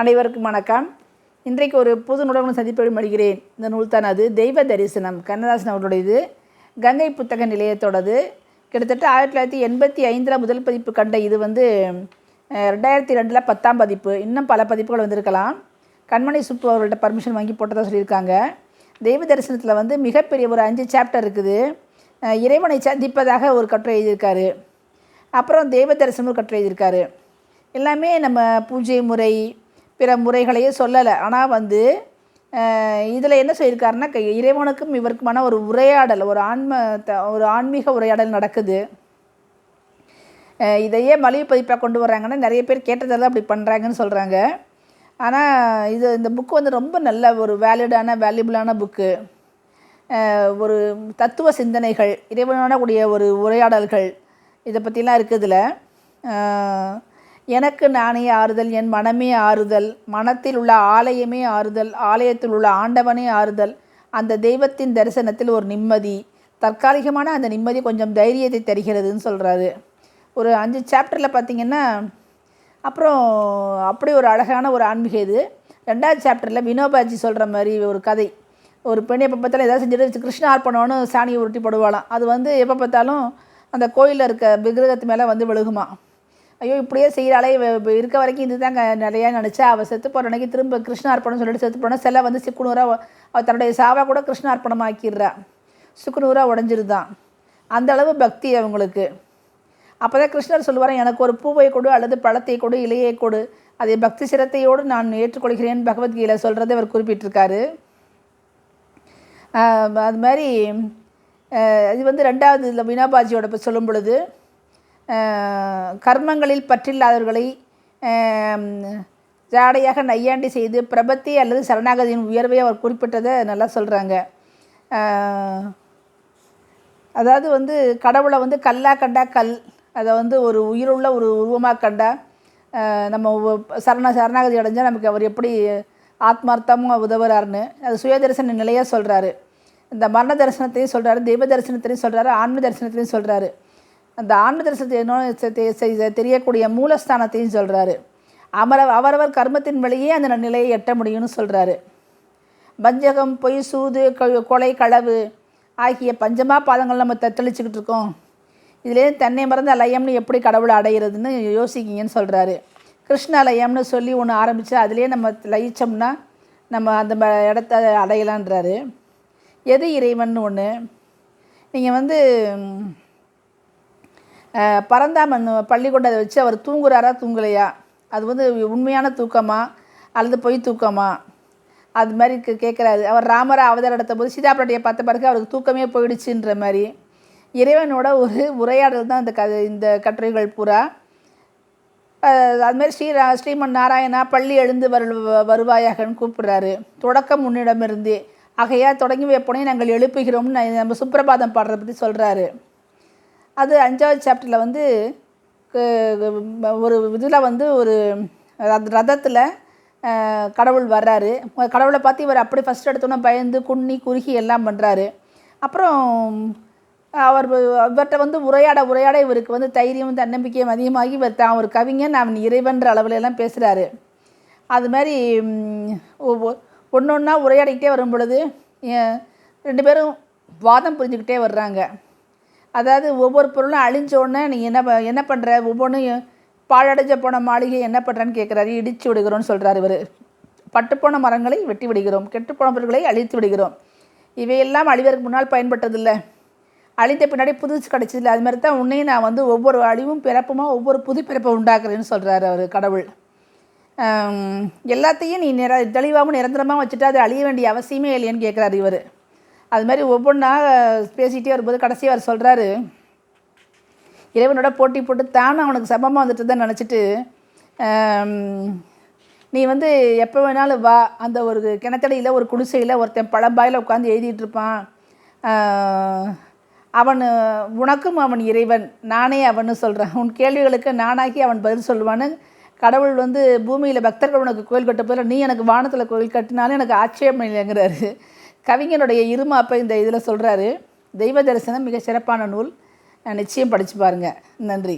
அனைவருக்கும் வணக்கம். இன்றைக்கு ஒரு புது நூலகம் சந்திப்பை மடிகிறேன். இந்த நூல் தான் அது தெய்வ தரிசனம் கண்ணதாசன் அவர்களுடையது. கங்கை புத்தக நிலையத்தோடது. கிட்டத்தட்ட ஆயிரத்தி தொள்ளாயிரத்தி எண்பத்தி ஐந்தில் முதல் பதிப்பு கண்ட இது வந்து ரெண்டாயிரத்தி ரெண்டில் பத்தாம் பதிப்பு. இன்னும் பல பதிப்புகள் வந்திருக்கலாம். கண்மணி சுப்பு அவர்கள்ட்ட பர்மிஷன் வாங்கி போட்டதாக சொல்லியிருக்காங்க. தெய்வ தரிசனத்தில் வந்து மிகப்பெரிய ஒரு அஞ்சு சாப்டர் இருக்குது. இறைவனை சந்திப்பதாக ஒரு கட்டுரை எழுதியிருக்காரு. அப்புறம் தெய்வ தரிசனம் ஒரு கட்டுரை எழுதியிருக்காரு. எல்லாமே நம்ம பூஜை முறை பிற முறைகளையே சொல்லலை. ஆனால் வந்து இதில் என்ன சொல்லியிருக்காருன்னா இறைவனுக்கும் இவருக்குமான ஒரு உரையாடல் ஒரு ஆன்ம த- ஒரு ஆன்மீக உரையாடல் நடக்குது. இதையே மலிவு பதிப்பாக கொண்டு வர்றாங்கன்னா நிறைய பேர் கேட்டதெல்லாம் அப்படி பண்ணுறாங்கன்னு சொல்கிறாங்க ஆனால் இது இந்த புக்கு வந்து ரொம்ப நல்ல ஒரு வேலிடான வேல்யூபிளான புக்கு ஒரு தத்துவ சிந்தனைகள் இறைவனோட கூடிய ஒரு உரையாடல்கள் இதை பற்றிலாம் இருக்குதுல எனக்கு நானே ஆறுதல் என் மனமே ஆறுதல். மனத்தில் உள்ள ஆலயமே ஆறுதல் ஆலயத்தில் உள்ள ஆண்டவனே ஆறுதல். அந்த தெய்வத்தின் தரிசனத்தில் ஒரு நிம்மதி. தற்காலிகமான அந்த நிம்மதி கொஞ்சம் தைரியத்தை தருகிறதுன்னு சொல்கிறாரு ஒரு அஞ்சு சாப்டரில் பார்த்திங்கன்னா அப்புறம் அப்படி ஒரு அழகான ஒரு ஆன்மீக இது. ரெண்டாவது சாப்டரில் வினோபாஜி சொல்கிற மாதிரி ஒரு கதை. ஒரு பெண்ணை எப்போ பார்த்தாலும் ஏதாவது செஞ்சுட்டு கிருஷ்ண அர்ப்பணம்னு சாணியை உருட்டி போடுவாளாம். அது வந்து எப்போ பார்த்தாலும் அந்த கோயிலில் இருக்க விக்கிரகத்து மேலே வந்து விழுகுமா. ஐயோ இப்படியே செய்கிறாளே இருக்க வரைக்கும் இது தாங்க நிறையா நினச்சா அவள் செத்து போகிற அன்னைக்கு திரும்ப கிருஷ்ண அர்ப்பணம் சொல்லிட்டு செத்து போனால் சிலை வந்து சிக்குனூராக அவள் தன்னுடைய சாவாக கூட கிருஷ்ண அர்ப்பணம் ஆக்கிடுறா சுக்குநூறாக உடஞ்சிருதான் அந்த அளவு பக்தி அவங்களுக்கு. அப்போ தான் கிருஷ்ணர் சொல்லுவார் எனக்கு ஒரு பூவை கொடு அல்லது பழத்தை கொடு இலையை கொடு. அதை பக்தி சிரத்தையோடு நான் ஏற்றுக்கொள்கிறேன். பகவத்கீதை சொல்கிறதை அவர் குறிப்பிட்டிருக்காரு. அது மாதிரி இது வந்து ரெண்டாவது இதில் வினாபாஜியோட இப்போ சொல்லும் பொழுது கர்மங்களில் பற்றில்லாதவர்களை ஜாடையாக நையாண்டி செய்து பிரபத்தி அல்லது சரணாகதியின் உயர்வை அவர் குறிப்பிட்டதை நல்லா சொல்கிறாங்க அதாவது வந்து கடவுளை வந்து கல்லா கண்டா கல் அதை வந்து ஒரு உயிருள்ள ஒரு உருவமாக கண்டா நம்ம சரண சரணாகதி அடைஞ்சால் நமக்கு அவர் எப்படி ஆத்மார்த்தமாக உதவுறாருன்னு அது சுய தரிசன நிலையாக சொல்கிறாரு இந்த மரண தரிசனத்தையும் சொல்கிறாரு தெய்வ தரிசனத்தையும் சொல்கிறாரு ஆன்ம தரிசனத்தையும் சொல்கிறாரு அந்த ஆன்ம தரிசனத்தை செ- தெ- தெரியக்கூடிய மூலஸ்தானத்தையும் சொல்கிறாரு அமர அவரவர் கர்மத்தின் வழியே அந்த நிலையை எட்ட முடியும்னு சொல்கிறாரு வஞ்சகம் பொய் சூது கொலை களவு ஆகிய பஞ்சமா பாதங்கள் நம்ம தத்தளிச்சுக்கிட்டு இருக்கோம். இதுலேயே தன்னை மறந்த லயம்னு எப்படி கடவுளை அடையிறதுன்னு யோசிக்கிங்கன்னு சொல்கிறாரு கிருஷ்ண லயம்னு சொல்லி ஒன்று ஆரம்பித்து அதுலேயே நம்ம லயிச்சோம்னா நம்ம அந்த ம- இடத்த அடையலான்றாரு. எது இறைவன் ஒன்று நீங்கள் வந்து பரந்தாமன் பள்ளிக்கூடத்தை வச்சு அவர் தூங்குறாரா தூங்கலையா? அது வந்து உண்மையான தூக்கமா அல்லது பொய் தூக்கமா? அது மாதிரி கேட்குறாரு அவர் ராமரா அவதாரம் எடுத்த போது சீதா பார்த்த பிறகு அவருக்கு தூக்கமே போயிடுச்சுன்ற மாதிரி. இறைவனோட ஒரு உரையாடல் தான் இந்த கதை இந்த கட்டுரைகள் பூரா. அதுமாரி ஸ்ரீ ரா- ஸ்ரீமன் நாராயணா பள்ளி எழுந்து வரு வருவாயாகன்னு கூப்பிடுறாரு. தொடக்கம் உன்னிடமிருந்தே. ஆகையா தொடங்கி வைப்போனே நாங்கள் எழுப்புகிறோம்னு நான் நம்ம சுப்பிரபாதம் பாடுறதை பற்றி சொல்கிறாரு அது அஞ்சாவது சாப்டரில் வந்து ஒரு இதில் வந்து ஒரு ரதத்தில் கடவுள் வர்றாரு. கடவுளை பார்த்து இவர் அப்படி ஃபஸ்ட் எடுத்தோன்னே பயந்து குன்னி குறுகி எல்லாம் பண்ணுறாரு அப்புறம் அவர் இவர்கிட்ட வந்து உரையாட உரையாட இவருக்கு வந்து தைரியம் தன்னம்பிக்கையும் அதிகமாகி இவர் தான் ஒரு கவிஞன் அவன் இறைவன்ற அளவுல எல்லாம் பேசுகிறாரு அது மாதிரி ஒன்று ஒன்றா உரையாடிக்கிட்டே வரும் பொழுது ரெண்டு பேரும் வாதம் புரிஞ்சுக்கிட்டே வர்றாங்க. அதாவது ஒவ்வொரு பொருளும் அழிஞ்ச உடனே நீ என்ன ப- என்ன பண்ணுற ஒவ்வொன்றும் பாழடைஞ்ச போன மாளிகை என்ன பண்ணுறேன்னு கேட்குறாரு இடித்து விடுகிறோன்னு சொல்கிறார் இவர். பட்டுப்போன மரங்களை வெட்டி விடுகிறோம். கெட்டுப்போன பொருட்களை அழித்து விடுகிறோம். இவையெல்லாம் அழிவதற்கு முன்னால் பயன்பட்டதில்லை. அழிந்த பின்னாடி புதுசு கிடச்சதில்ல. அது மாதிரி தான் உன்னையும் நான் வந்து ஒவ்வொரு அழிவும் பிறப்புமா ஒவ்வொரு புது பிறப்பை உண்டாக்குறேன்னு சொல்கிறார் அவர் கடவுள். எல்லாத்தையும் நீ நிற தெளிவாகவும் நிரந்தரமாக வச்சுட்டு அது அழிய வேண்டிய அவசியமே இல்லைன்னு கேட்குறாரு இவர். அது மாதிரி ஒவ்வொன்றா பேசிகிட்டே வரும்போது கடைசி அவர் சொல்கிறாரு இறைவனோட போட்டி போட்டு தானும் அவனுக்கு சமமாக வந்துட்டு தான் நினச்சிட்டு நீ வந்து எப்போ வேணாலும் வா. அந்த ஒரு கிணத்தடியில் ஒரு குடிசையில் ஒருத்தன் பழம்பாயில் உட்காந்து எழுதிட்டு இருப்பான். அவன் உனக்கும் அவன் இறைவன் நானே அவன்னு சொல்கிறான் உன் கேள்விகளுக்கு நானாகி அவன் பதில் சொல்லுவான்னு கடவுள் வந்து பூமியில் பக்தர்கள் உனக்கு கோயில் கட்ட போதில் நீ எனக்கு வானத்தில் கோயில் கட்டினாலும் எனக்கு ஆட்சேபம் இல்லைங்கிறாரு. கவிஞனுடைய இருமாப்பை இந்த இதில் சொல்கிறாரு தெய்வ தரிசனம் மிக சிறப்பான நூல். நிச்சயம் படித்து பாருங்கள் நன்றி.